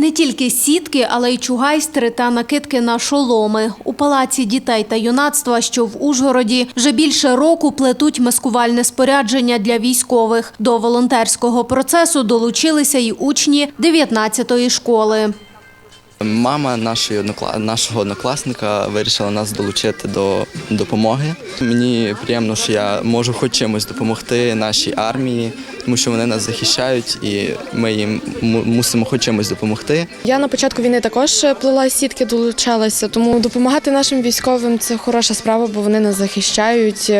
Не тільки сітки, але й чугайстри та накидки на шоломи. У палаці дітей та юнацтва, що в Ужгороді, вже більше року плетуть маскувальне спорядження для військових. До волонтерського процесу долучилися й учні 19-ї школи. Мама нашої нашого однокласника вирішила нас долучити до допомоги. Мені приємно, що я можу хоч чимось допомогти нашій армії, тому що вони нас захищають, і ми їм му- мусимо хоч чимось допомогти. Я на початку війни також плела сітки, долучалася, тому допомагати нашим військовим це хороша справа, бо вони нас захищають.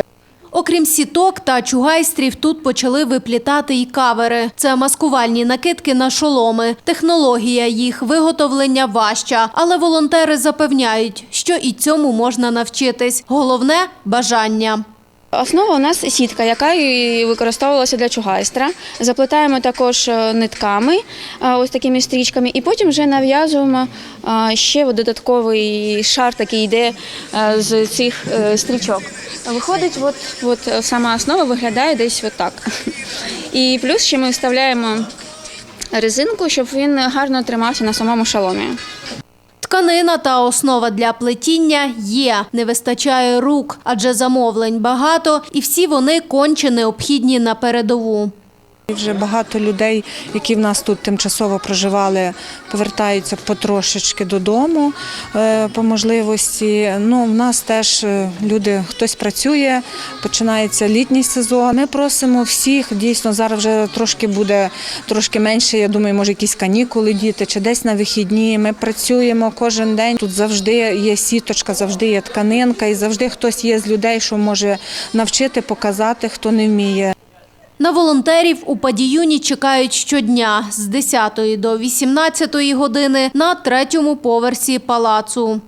Окрім сіток та чугайстрів, тут почали виплітати й кавери. Це маскувальні накидки на шоломи. Технологія їх виготовлення важча, але волонтери запевняють, що і цьому можна навчитись. Головне бажання. Основа у нас сітка, яка використовувалася для чугайстра. Заплетаємо також е, нитками, е, ось такими стрічками, і потім вже нав'язуємо е, ще додатковий шар, такий йде з цих стрічок. Виходить, от, от сама основа виглядає десь от так. І плюс ще ми вставляємо резинку, щоб він гарно тримався на самому шаломі. Тканина та основа для плетіння є. Не вистачає рук, адже замовлень багато, і всі вони конче необхідні на передову. Вже багато людей, які в нас тут тимчасово проживали, повертаються потрошечки додому е, по можливості. Ну, в нас теж е, люди, хтось працює, починається літній сезон. Ми просимо всіх, дійсно, зараз вже трошки буде трошки менше. Я думаю, може якісь канікули діти чи десь на вихідні. Ми працюємо кожен день. Тут завжди є сіточка, завжди є тканинка, і завжди хтось є з людей, що може навчити, показати, хто не вміє. На волонтерів у Падіюні чекають щодня з 10 до 18 години на третьому поверсі палацу.